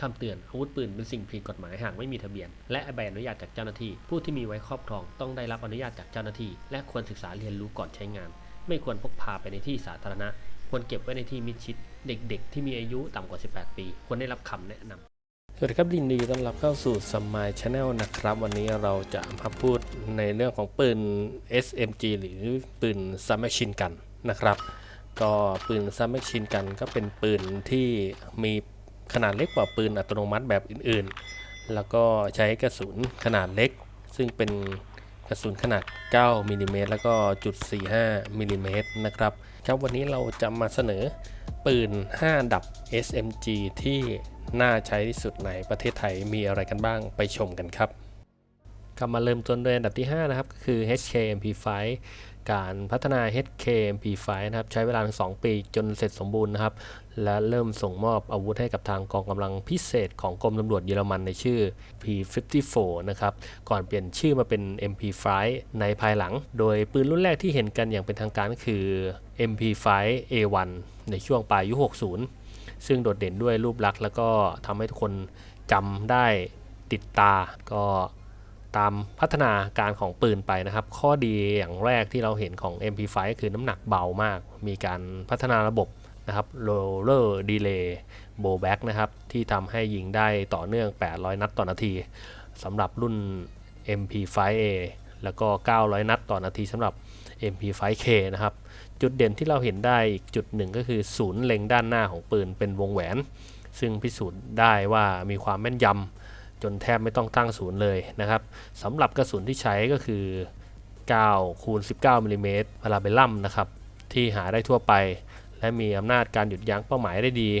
คำเตือนอาวุธปืนเป็นสิ่งผิดกฎหมายหากไม่มีทะเบียน และใบอนุญาตจากเจ้าหน้าที่ ผู้ที่มีไว้ครอบครองต้องได้รับอนุญาตจากเจ้าหน้าที่ และควรศึกษาเรียนรู้ก่อนใช้งาน ไม่ควรพกพาไปในที่สาธารณะ ควรเก็บไว้ในที่มิดชิด เด็กๆ ที่มีอายุต่ำกว่า 18 ปี ควรได้รับคำแนะนำสวัสดีครับยินดีต้อนรับเข้าสู่สม y Channel นะครับ วันนี้เราจะมาพูดในเรื่องของปืน SMG หรือปืน Submachine Gun นะครับ ก็ปืน Submachine Gun ก็เป็นปืนที่มี ขนาดเล็กกว่าปืนอัตโนมัติแบบอื่นๆ แล้วก็ใช้กระสุนขนาดเล็ก ซึ่งเป็นกระสุนขนาด 9มิลลิเมตรแล้วก็จุด45มิลลิเมตรนะครับ ครับวันนี้เราจะมาเสนอปืน 5 ดับ SMG ที่น่าใช้ที่สุดในประเทศไทยมีอะไรกันบ้างไปชมกันครับกลับมาเริ่มต้นด้วยอันดับที่ 5 นะครับ ก็คือ HKMP5 การพัฒนา HKMP5 นะครับใช้เวลาถึง2ปีจนเสร็จสมบูรณ์นะครับ และเริ่มส่งมอบอาวุธให้กับทางกองกำลังพิเศษของกรมตำรวจเยอรมันในชื่อ P54 นะครับ ก่อนเปลี่ยนชื่อมาเป็น MP5 ในภายหลัง โดยปืนรุ่นแรกที่เห็นกันอย่างเป็นทางการก็คือ MP5 A1 ในช่วงปลายยุค 60 ซึ่งโดดเด่นด้วยรูปลักษณ์แล้วก็ทำให้ทุกคนจำได้ติดตาก็ ตามพัฒนาการของปืนไปนะครับ ข้อดีอย่างแรกที่เราเห็นของ MP5 ก็คือน้ำหนักเบามาก มีการพัฒนาระบบนะครับ roller delay Bow Back นะครับ ที่ทำให้ยิงได้ต่อเนื่อง 800 นัดต่อนาทีสำหรับรุ่น MP5A แล้วก็ 900 นัดต่อนาทีสำหรับ MP5K นะครับ จุดเด่นที่เราเห็นได้อีกจุดหนึ่งก็คือศูนย์เล็งด้านหน้าของปืนเป็นวงแหวน ซึ่งพิสูจน์ได้ว่ามีความแม่นยำ จนแทบไม่ต้องตั้งศูนย์เลยนะครับสำหรับกระสุนที่ใช้ก็คือ 9 คูณ 19มิลลิเมตรพาราเบลลัมนะครับที่หาได้ทั่วไป และมีอำนาจการหยุดยั้งเป้าหมายได้ดี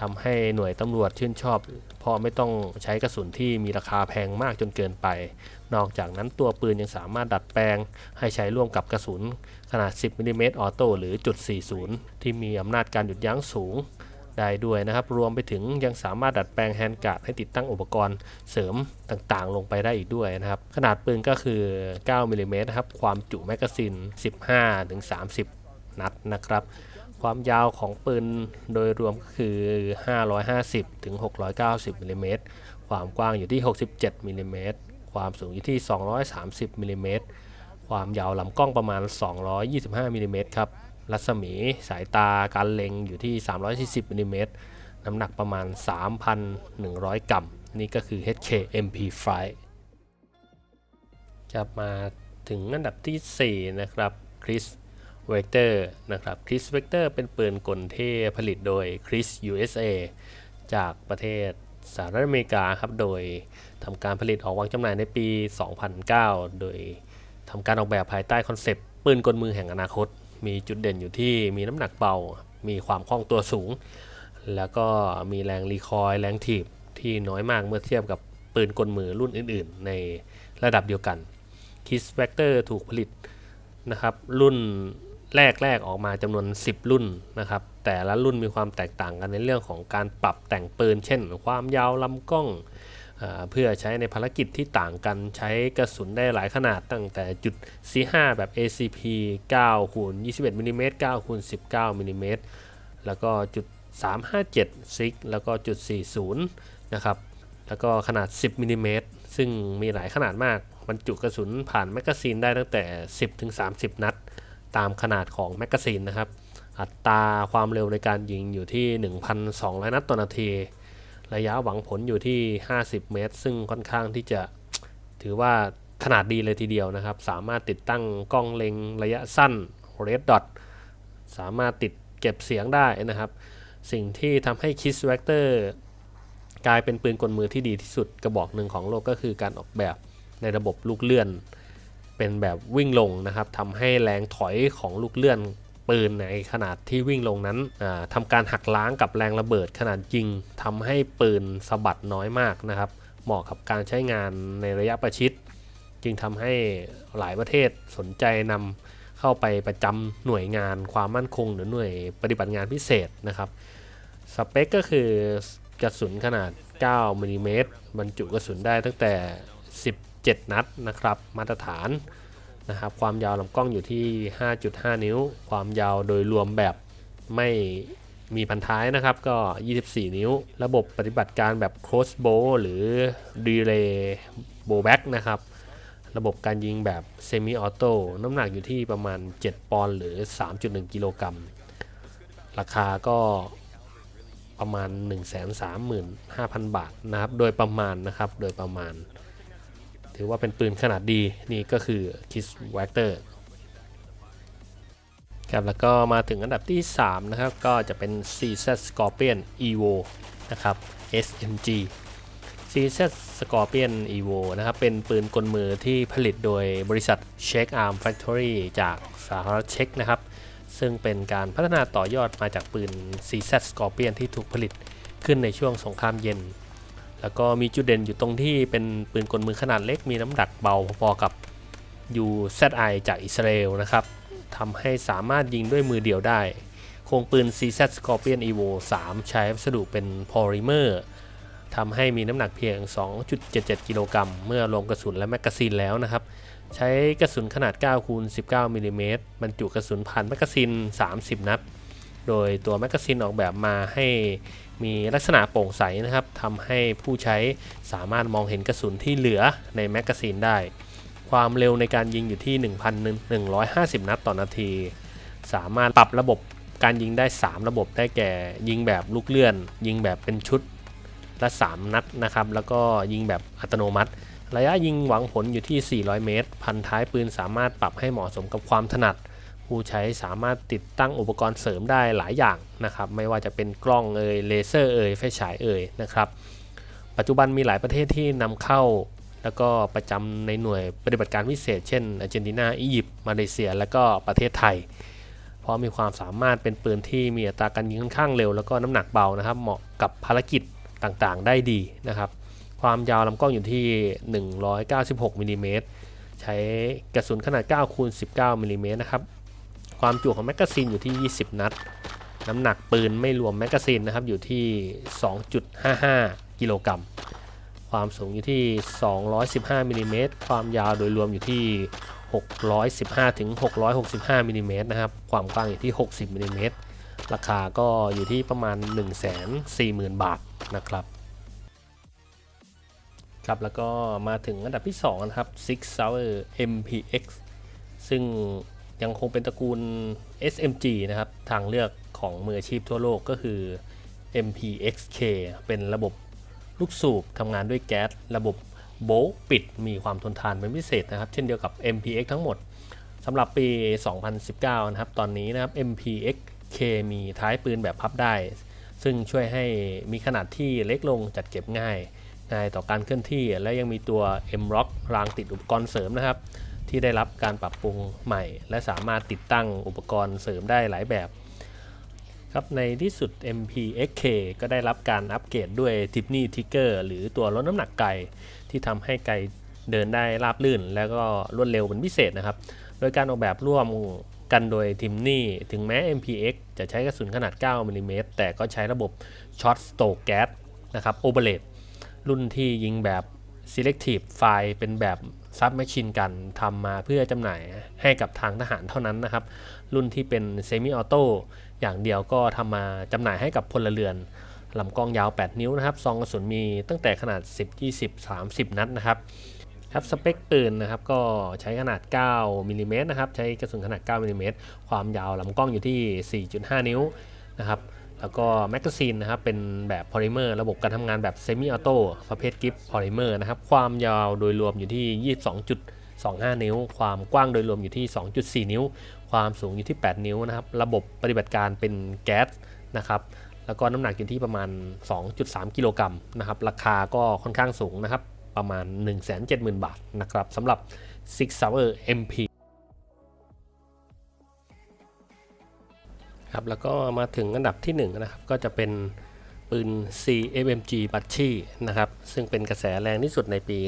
ทำให้หน่วยตำรวจชื่นชอบ เพราะไม่ต้องใช้กระสุนที่มีราคาแพงมากจนเกินไป นอกจากนั้นตัวปืนยังสามารถดัดแปลง ให้ใช้ร่วมกับกระสุนขนาด 10มิลลิเมตรออโต้หรือจุด40 ที่มีอำนาจการหยุดยั้งสูง ได้ด้วยนะครับ รวมไปถึงยังสามารถดัดแปลงแฮนด์การ์ดให้ติดตั้งอุปกรณ์เสริมต่างๆ ลงไปได้อีกด้วยนะครับ ขนาดปืนก็คือ 9มิลลิเมตรนะครับ ความจุแมกกาซีน 15-30 นัดนะครับ ความยาวของปืนโดยรวมก็คือ 550-690มิลลิเมตร ความกว้างอยู่ที่ 67มิลลิเมตร ความสูงอยู่ที่ 230มิลลิเมตร ความยาวลำกล้องประมาณ 225มิลลิเมตรครับ รัศมีสายตาการเล็งอยู่ที่ 340มิลลิเมตรน้ำหนักประมาณ 3,100 กรัม นี่ก็คือ HK MP5 จะมาถึงอันดับที่ 4 นะครับ Chris Vector นะครับ Chris Vector เป็นปืนกลเท่ผลิตโดย Chris USA จากประเทศสหรัฐอเมริกาครับ โดยทำการผลิตออกวางจำหน่ายในปี 2009 โดยทำการออกแบบภายใต้คอนเซปต์ปืนกลมือแห่งอนาคต มีจุดเด่นอยู่ที่มีน้ำหนักเบา มีความคล่องตัวสูง แล้วก็มีแรงรีคอยล์แรงถีบที่น้อยมากเมื่อเทียบกับปืนกลมือรุ่นอื่น ๆ ในระดับเดียวกัน Kiss Vector ถูกผลิตนะครับรุ่นแรกแรกออกมาจำนวน 10 รุ่นนะครับ แต่ละรุ่นมีความแตกต่างกันในเรื่องของการปรับแต่งปืน เช่น ความยาวลำกล้อง เพื่อใช้ในภารกิจที่ต่างกันใช้กระสุนได้หลายขนาดตั้งแต่จุด C5 แบบ ACP 9คูณ21มิลลิเมตร9คูณ19มิลลิเมตรแล้วก็จุด 357ซิกแล้วก็จุด 40 นะครับ แล้วก็ขนาด 10มิลลิเมตรซึ่งมีหลายขนาดมากบรรจุกระสุนผ่านแมกกาซีนได้ตั้งแต่ 10ถึง30 นัด ตามขนาดของแมกกาซีนนะครับ อัตราความเร็วในการยิงอยู่ที่ 1,200 นัดต่อนาที ระยะหวังผลอยู่ที่ 50 เมตร ซึ่งค่อนข้างที่จะถือว่าขนาดดีเลยทีเดียวนะครับ สามารถติดตั้งกล้องเล็งระยะสั้น Red Dot สามารถติดเก็บเสียงได้นะครับ สิ่งที่ทำให้ Kiss Vector กลายเป็นปืนกลมือที่ดีที่สุดกระบอกหนึ่งของโลกก็คือการออกแบบในระบบลูกเลื่อน เป็นแบบวิ่งลงนะครับทำให้แรงถอยของลูกเลื่อน ปืนในขนาดที่วิ่งลงนั้นทำการหักล้างกับแรงระเบิดขนาดยิงทำให้ปืนสะบัดน้อยมากนะครับ เหมาะกับการใช้งานในระยะประชิด จึงทำให้หลายประเทศสนใจนำเข้าไปประจำหน่วยงานความมั่นคง หรือหน่วยปฏิบัติงานพิเศษนะครับสเปคก็คือกระสุนขนาด 9มิลลิเมตรบรรจุกระสุนได้ตั้งแต่ 17 นัดนะครับ มาตรฐาน นะครับความยาวลำกล้องอยู่ที่ 5.5 นิ้ว ความยาวโดยรวมแบบไม่มีพันท้ายนะครับก็ 24 นิ้ว ระบบปฏิบัติการแบบ crossbow หรือ relay bowback นะครับ ระบบการยิงแบบ semi auto น้ำหนักอยู่ที่ประมาณ 7 ปอนด์หรือ 3.1 กิโลกรัม ราคาก็ประมาณ 135,000 บาทนะครับ โดยประมาณนะครับ โดยประมาณ ถือว่าเป็นปืนขนาดดีนี่ก็คือ Kiss Vector ครับแล้วก็มาถึงอันดับที่ 3 นะครับ ก็จะเป็น CZ Scorpion Evo นะครับ SMG CZ Scorpion Evo นะครับ เป็นปืนกลมือที่ผลิตโดยบริษัท Check Arm Factory จากสหรัฐเช็กนะครับ ซึ่งเป็นการพัฒนาต่อยอดมาจากปืน CZ Scorpion ที่ถูกผลิตขึ้นในช่วงสงครามเย็น แล้วก็มีจุดเด่นอยู่ตรงที่เป็นปืนกลมือขนาดเล็กมีน้ำหนักเบาพอๆกับ UZI จากอิสราเอลนะครับทำให้สามารถยิงด้วยมือเดียวได้ โครงปืน CZ Scorpion Evo 3 ใช้วัสดุเป็นพอลิเมอร์ทำให้มีน้ำหนักเพียง 2.77 กิโลกรัม เมื่อรวมกระสุนและแมกกาซีนแล้วนะครับ ใช้กระสุนขนาด 9 คูณ 19 มิลลิเมตรบรรจุกระสุนผ่านแมกกาซีน 30 นัด โดยตัวแมกกาซีนออกแบบมาให้ มีลักษณะโปร่งใสนะครับทำให้ผู้ใช้สามารถมองเห็นกระสุนที่เหลือในแมกกาซีนได้ ความเร็วในการยิงอยู่ที่ 1,150 นัดต่อนาที สามารถปรับระบบการยิงได้ 3 ระบบได้แก่ ยิงแบบลูกเลื่อน ยิงแบบเป็นชุดละ 3 นัดนะครับ แล้วก็ยิงแบบอัตโนมัติ ระยะยิงหวังผลอยู่ที่ 400 เมตร พันท้ายปืนสามารถปรับให้เหมาะสมกับความถนัด ผู้ใช้สามารถติดตั้งอุปกรณ์เสริมได้หลายอย่างนะครับ ไม่ว่าจะเป็นกล้องเอ่ยเลเซอร์เอ่ยไฟฉายเอ่ยนะครับ ปัจจุบันมีหลายประเทศที่นำเข้า แล้วก็ประจำในหน่วยปฏิบัติการพิเศษ เช่นอาร์เจนตินา อียิปต์ มาเลเซีย และก็ประเทศไทย เพราะมีความสามารถเป็นปืนที่มีอัตราการยิงค่อนข้างเร็ว แล้วก็น้ำหนักเบานะครับ เหมาะกับภารกิจต่างๆ ได้ดีนะครับ ความยาวลำกล้องอยู่ที่ 196มิลลิเมตรใช้กระสุนขนาด 9 คูณ 19มิลลิเมตรนะครับ ความจุของแมกกาซีนอยู่ที่ 20 นัด น้ำหนักปืนไม่รวมแมกกาซีนนะครับอยู่ที่ 2.55 กิโลกรัม ความสูงอยู่ที่ 215มิลลิเมตรความยาวโดยรวมอยู่ที่ 615ถึง665มิลลิเมตรนะครับ ความกว้างอยู่ที่ 60มิลลิเมตรราคาก็อยู่ที่ประมาณ 140,000 บาทนะครับครับแล้วก็มาถึงอันดับที่ 2 นะครับ Six Sauer MPX ซึ่ง ยังคงเป็นตระกูล SMG นะครับ ทางเลือกของมืออาชีพทั่วโลกก็คือ MPXK เป็นระบบลูกสูบทำงานด้วยแก๊ส ระบบโบลต์ปิดมีความทนทานเป็นพิเศษนะครับ เช่นเดียวกับ MPX ทั้งหมดสำหรับปี 2019 นะครับ ตอนนี้นะครับ MPXK มีท้ายปืนแบบพับได้ ซึ่งช่วยให้มีขนาดที่เล็กลงจัดเก็บง่ายง่ายต่อการเคลื่อนที่ และยังมีตัว M-Rock รางติดอุปกรณ์เสริมนะครับ ที่ได้รับการปรับปรุงใหม่ และสามารถติดตั้งอุปกรณ์เสริมได้หลายแบบครับในที่สุด MPXK ก็ได้รับการอัปเกรดด้วย Tiffany Trigger หรือตัวลดน้ำหนักไกที่ทำให้ไกเดินได้ราบลื่น และก็รวดเร็วเป็นพิเศษนะครับ โดยการออกแบบร่วมกันโดย Tiffany ถึงแม้ MPX จะใช้กระสุนขนาด 9มิลลิเมตรแต่ก็ใช้ระบบ Shot Stoke Gas นะครับ Overload รุ่นที่ยิงแบบ Selective Fire เป็นแบบ ซับแมชชีนกันทำมาเพื่อจำหน่ายให้กับทางทหารเท่านั้นนะครับ รุ่นที่เป็นเซมิออโต้อย่างเดียวก็ทำมาจำหน่ายให้กับพลเรือนลำกล้องยาว 8 นิ้วนะครับซองกระสุนมีตั้งแต่ขนาด 10 20 30 นัดนะครับครับสเปคปืนนะครับก็ใช้ขนาด 9มิลลิเมตรนะครับใช้กระสุนขนาด 9มิลลิเมตรความยาวลำกล้องอยู่ที่ 4.5 นิ้วนะครับ แล้วก็แมกกาซีนนะครับเป็นแบบพอลิเมอร์ระบบการทำงานแบบเซมิออโต้ประเภทกิฟต์พอลิเมอร์นะครับความยาวโดยรวมอยู่ที่ 22.25 นิ้ว ความกว้างโดยรวมอยู่ที่ 2.4 นิ้ว ความสูงอยู่ที่ 8 นิ้วนะครับระบบปฏิบัติการเป็นแก๊สนะครับแล้วก็น้ำหนักอยู่ที่ประมาณ 2.3 กิโลกรัมนะครับราคาก็ค่อนข้างสูงนะครับประมาณ 170,000 บาทนะครับสำหรับ Six Sauer MP ครับแล้วก็มาถึงอันดับที่1นะครับก็จะเป็นปืน CMMG b a t c h i นะครับซึ่งเป็นกระแสแรงที่สุดในปี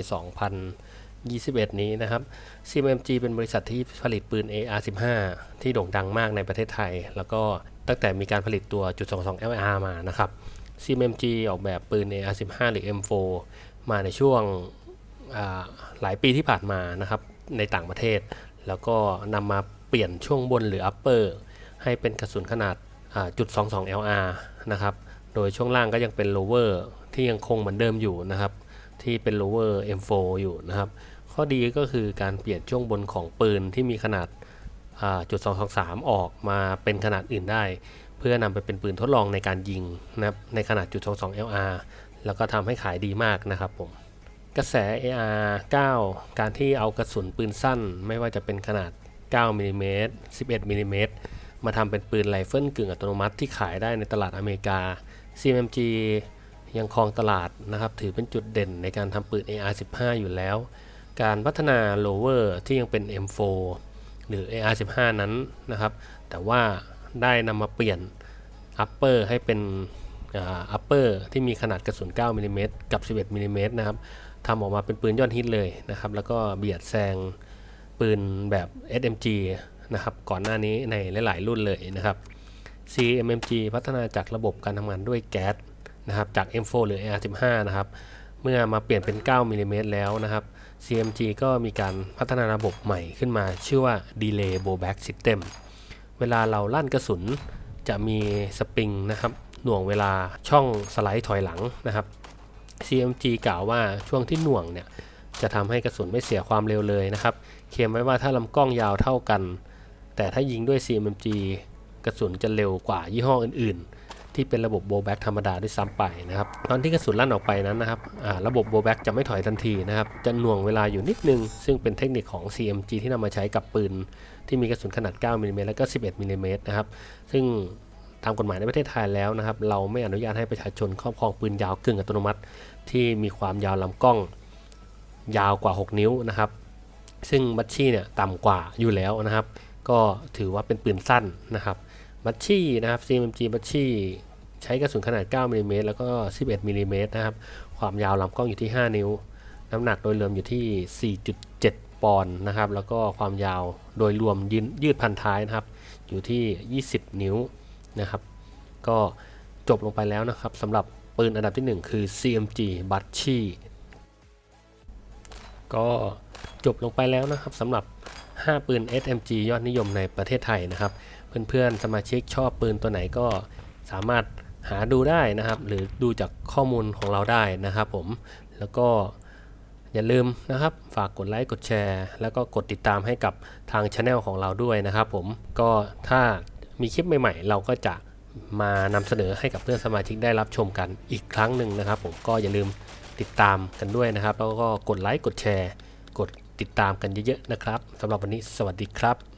2021 นี้นะครับ CMMG เป็นบริษัทที่ผลิตปืน AR-15 ที่โด่งดังมากในประเทศไทย แล้วก็ตั้งแต่มีการผลิตตัวจุด22 LR มานะครับ CMMG ออกแบบปืน AR-15 หรือ M4 มาในช่วงหลายปีที่ผ่านมานะครับในต่างประเทศ แล้วก็นำมาเปลี่ยนช่วงบนหรือ upper ให้เป็นกระสุนขนาดจุด22 LR นะครับ โดยช่วงล่างก็ยังเป็น lower ที่ยังคงเหมือนเดิมอยู่นะครับ ที่เป็น lower M4 อยู่นะครับ ข้อดีก็คือการเปลี่ยนช่วงบนของปืนที่มีขนาดจุด223 ออกมาเป็นขนาดอื่นได้ เพื่อนำไปเป็นปืนทดลองในการยิงนะครับในขนาดจุด22 LR แล้วก็ทำให้ขายดีมากนะครับผมกระแส AR9 การที่เอากระสุนปืนสั้น ไม่ว่าจะเป็นขนาด 9มิลลิเมตร11มิลลิเมตร มาทำเป็นปืนไรเฟิลกึ่งอัตโนมัติที่ขายได้ในตลาดอเมริกา CMG ยังครองตลาดนะครับ ถือเป็นจุดเด่นในการทำปืน AR15 อยู่แล้ว การพัฒนา lower ที่ยังเป็น M4 หรือ AR15 นั้นนะครับ แต่ว่าได้นำมาเปลี่ยน upper ให้เป็น upper ที่มีขนาดกระสุน 9มิลลิเมตรกับ 11มิลลิเมตรนะครับทำออกมาเป็นปืนยอดฮิตเลยนะครับ แล้วก็เบียดแซงปืนแบบ SMG นะครับก่อนหน้านี้ในหลาย ๆ รุ่นเลยนะครับ CMMG พัฒนาจากระบบการทำงานด้วยแก๊สนะครับจาก M4 หรือ AR15 นะครับเมื่อมาเปลี่ยนเป็น 9มิลลิเมตรแล้วนะครับ CMG ก็มีการพัฒนาระบบใหม่ขึ้นมา ชื่อว่า Delay Blowback System เวลาเราลั่นกระสุนจะมีสปริงนะครับหน่วงเวลาช่องสไลด์ถอยหลังนะครับ CMG กล่าวว่าช่วงที่หน่วงเนี่ยจะทำให้กระสุนไม่เสียความเร็วเลยนะครับ เคลมไว้ว่าถ้าลำกล้องยาวเท่ากัน แต่ถ้ายิงด้วย CMG กระสุนจะเร็วกว่ายี่ห้ออื่น ๆ ที่เป็นระบบโบแบ็กธรรมดาด้วยซ้ำไปนะครับ ตอนที่กระสุนลั่นออกไปนั้นนะครับระบบโบแบ็กจะไม่ถอยทันทีนะครับ จะหน่วงเวลาอยู่นิดนึง ซึ่งเป็นเทคนิคของ CMG ที่นำมาใช้กับปืน ที่มีกระสุนขนาด 9มิลลิเมตรและก็ 11มิลลิเมตรนะครับ ซึ่งตามกฎหมายในประเทศไทยแล้วนะครับ เราไม่อนุญาตให้ประชาชนครอบครองปืนยาวกึ่งอัตโนมัติ ที่มีความยาวลำกล้องยาวกว่า 6 นิ้วนะครับ ซึ่งบัชชี่เนี่ยต่ำกว่าอยู่แล้วนะครับ ก็ถือว่าเป็นปืนสั้นนะครับบัชชี่นะครับ CMG บัชชี่ใช้กระสุนขนาด 9มิลลิเมตรแล้วก็ 11มิลลิเมตรนะครับความยาวลำกล้องอยู่ที่ 5 นิ้ว น้ำหนักโดยรวมอยู่ที่ 4.7 ปอนด์นะครับ แล้วก็ความยาวโดยรวมยืนยืดพันท้ายนะครับ อยู่ที่ 20 นิ้วนะครับ ก็จบลงไปแล้วนะครับสำหรับปืนอันดับที่ 1 คือ CMG b u t c h i ก็จบลงไปแล้วนะครับสำหรับ 5 ปืน SMG ยอดนิยมในประเทศไทยนะครับ เพื่อนๆ สมาชิกชอบปืนตัวไหนก็สามารถหาดูได้นะครับ หรือดูจากข้อมูลของเราได้นะครับผม แล้วก็อย่าลืมนะครับ ฝากกดไลค์ กดแชร์ แล้วก็กดติดตามให้กับทางช anel ของเราด้วยนะครับผม ก็ถ้ามีคลิปใหม่ๆ เราก็จะมานำเสนอให้กับเพื่อนสมาชิกได้รับชมกันอีกครั้งหนึ่งนะครับ ผมก็อย่าลืมติดตามกันด้วยนะครับ แล้วก็กดไลค์ กดแชร์ ติดตามกันเยอะๆนะครับสำหรับวันนี้สวัสดีครับ